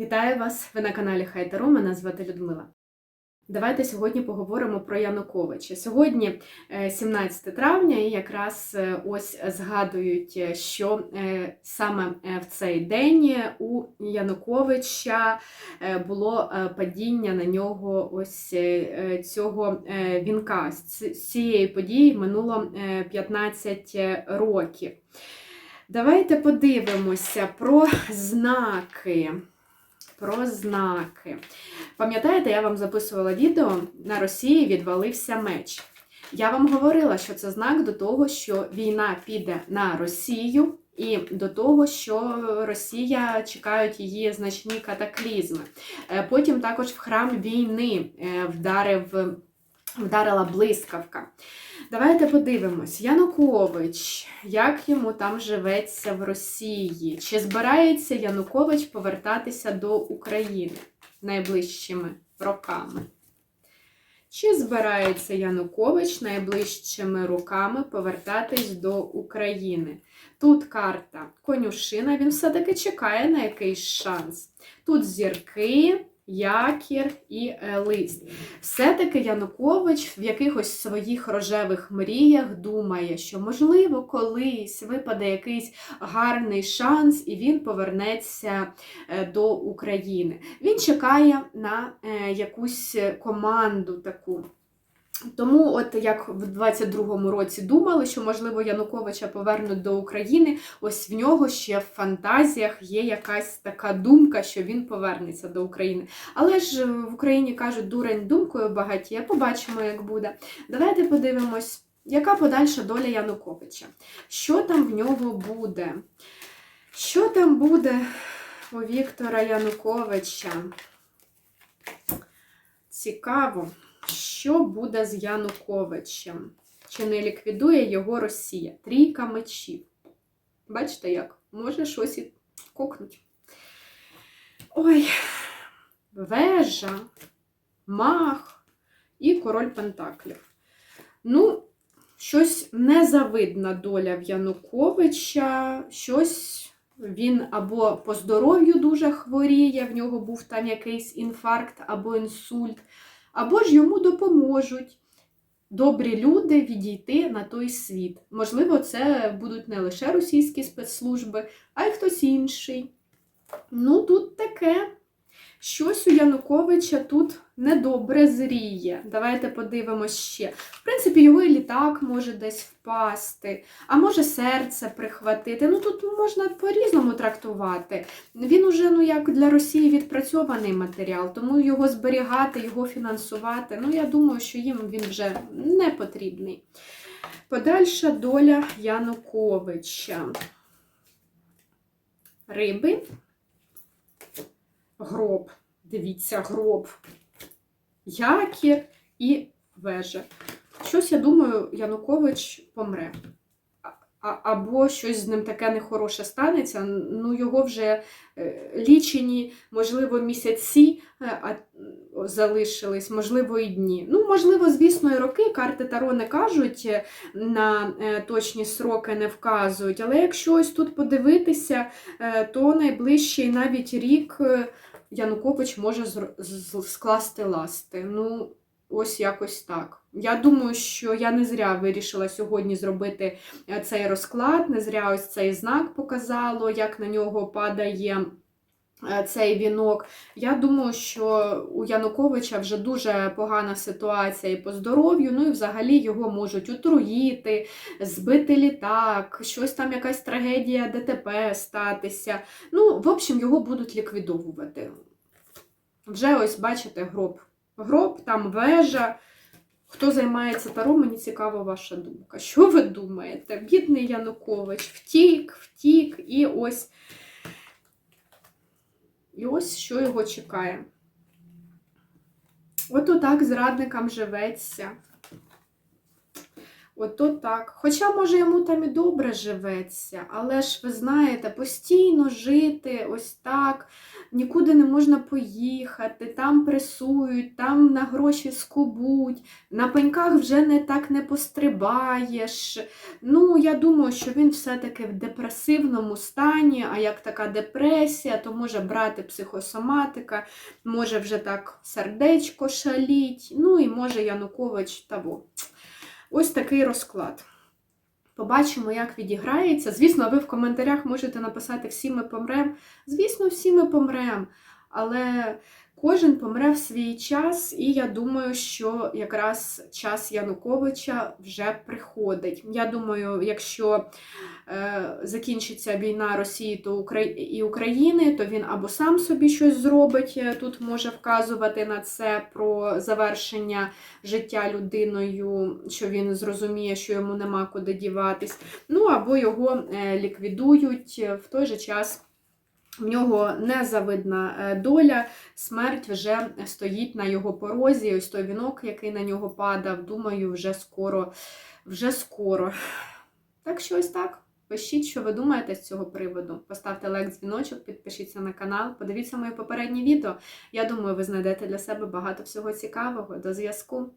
Вітаю вас! Ви на каналі Хайтеру. Мене звати Людмила. Давайте сьогодні поговоримо про Януковича. Сьогодні е, 17 травня, і якраз е, ось згадують, е, що е, саме е, в цей день у Януковича е, було е, падіння на нього ось е, е, цього е, вінка. З цієї події минуло е, 15 років. Давайте подивимося про знаки. Про знаки. Пам'ятаєте, я вам записувала відео на Росії відвалився меч. Я вам говорила, що це знак до того, що війна піде на Росію, і до того, що Росія чекають її значні катаклізми. Е, Потім також в храм війни е, вдарив, вдарила блискавка. Давайте подивимось. Янукович, як йому там живеться в Росії? Чи збирається Янукович повертатися до України найближчими роками? Чи збирається Янукович найближчими роками повертатись до України? Тут карта конюшина, він все-таки чекає на якийсь шанс. Тут зірки, якір і е, лист. Все-таки Янукович в якихось своїх рожевих мріях думає, що можливо колись випаде якийсь гарний шанс, і він повернеться е, до України. Він чекає на е, якусь команду таку. Тому, от як в 22-му році думали, що можливо Януковича повернуть до України, ось в нього ще в фантазіях є якась така думка, що він повернеться до України. Але ж в Україні кажуть, дурень думкою багатіє. Побачимо, як буде. Давайте подивимось, яка подальша доля Януковича. Що там в нього буде? Що там буде у Віктора Януковича? Цікаво, що буде з Януковичем? Чи не ліквідує його Росія? Трійка мечів. Бачите, як? Може щось і кокнуть. Ой, вежа, мах і король Пентаклів. Ну, щось незавидна доля в Януковича, щось він або по здоров'ю дуже хворіє, в нього був там якийсь інфаркт або інсульт, або ж йому допоможуть добрі люди відійти на той світ. Можливо, це будуть не лише російські спецслужби, а й хтось інший. Ну, тут таке. Щось у Януковича тут недобре зріє. Давайте подивимось ще. В принципі, його і літак може десь впасти, а може серце прихватити. Ну тут можна по-різному трактувати. Він уже ну як для Росії відпрацьований матеріал, тому його зберігати, його фінансувати. Ну я думаю, що їм він вже не потрібний. Подальша доля Януковича. Риби. Гроб. Дивіться, гроб. Якір і вежа. Щось, я думаю, Янукович помре. Або щось з ним таке нехороше станеться. Ну, його вже е, лічені, можливо, місяці е, залишились, можливо, і дні. Ну, можливо, звісно, і роки. Карти Таро не кажуть е, на точні сроки, не вказують. Але якщо ось тут подивитися, то найближчий навіть рік. Янукович може скласти ласти. Ну, ось якось так. Я думаю, що я не зря вирішила сьогодні зробити е, цей розклад, не зря ось цей знак показало, як на нього падає. е, Цей вінок. Я думаю, що у Януковича вже дуже погана ситуація і по здоров'ю, ну і взагалі його можуть отруїти, збити літак, щось там, якась трагедія ДТП статися. Ну, в общем, його будуть ліквідовувати. Вже ось бачите гроб. Гроб, там вежа. Хто займається таро, мені цікава ваша думка. Що ви думаєте? Бідний Янукович втік, втік, і ось. І ось що його чекає. Ото так зрадникам живеться. Ото так. Хоча, може, йому там і добре живеться, але ж ви знаєте, постійно жити ось так, нікуди не можна поїхати, там пресують, там на гроші скубуть, на пеньках вже не так не пострибаєш. Ну, я думаю, що він все-таки в депресивному стані, а як така депресія, то може брати психосоматика, може вже так сердечко шаліть, ну і може Янукович того. Ось такий розклад. Побачимо, як відіграється. Звісно, ви в коментарях можете написати всі ми помрем. Звісно, всі ми помрем. Але кожен помре в свій час, і я думаю, що якраз час Януковича вже приходить. Я думаю, якщо е, закінчиться війна Росії то і України, то він або сам собі щось зробить, е, тут може вказувати на це про завершення життя людиною, що він зрозуміє, що йому нема куди діватись. Ну або його е, ліквідують е, в той же час. В нього незавидна е, доля, смерть вже стоїть на його порозі. Ось той вінок, який на нього падав, думаю, вже скоро, вже скоро. Так що ось так. Пишіть, що ви думаєте з цього приводу. Поставте лайк, дзвіночок, підпишіться на канал, подивіться моє попереднє відео. Я думаю, ви знайдете для себе багато всього цікавого. До зв'язку!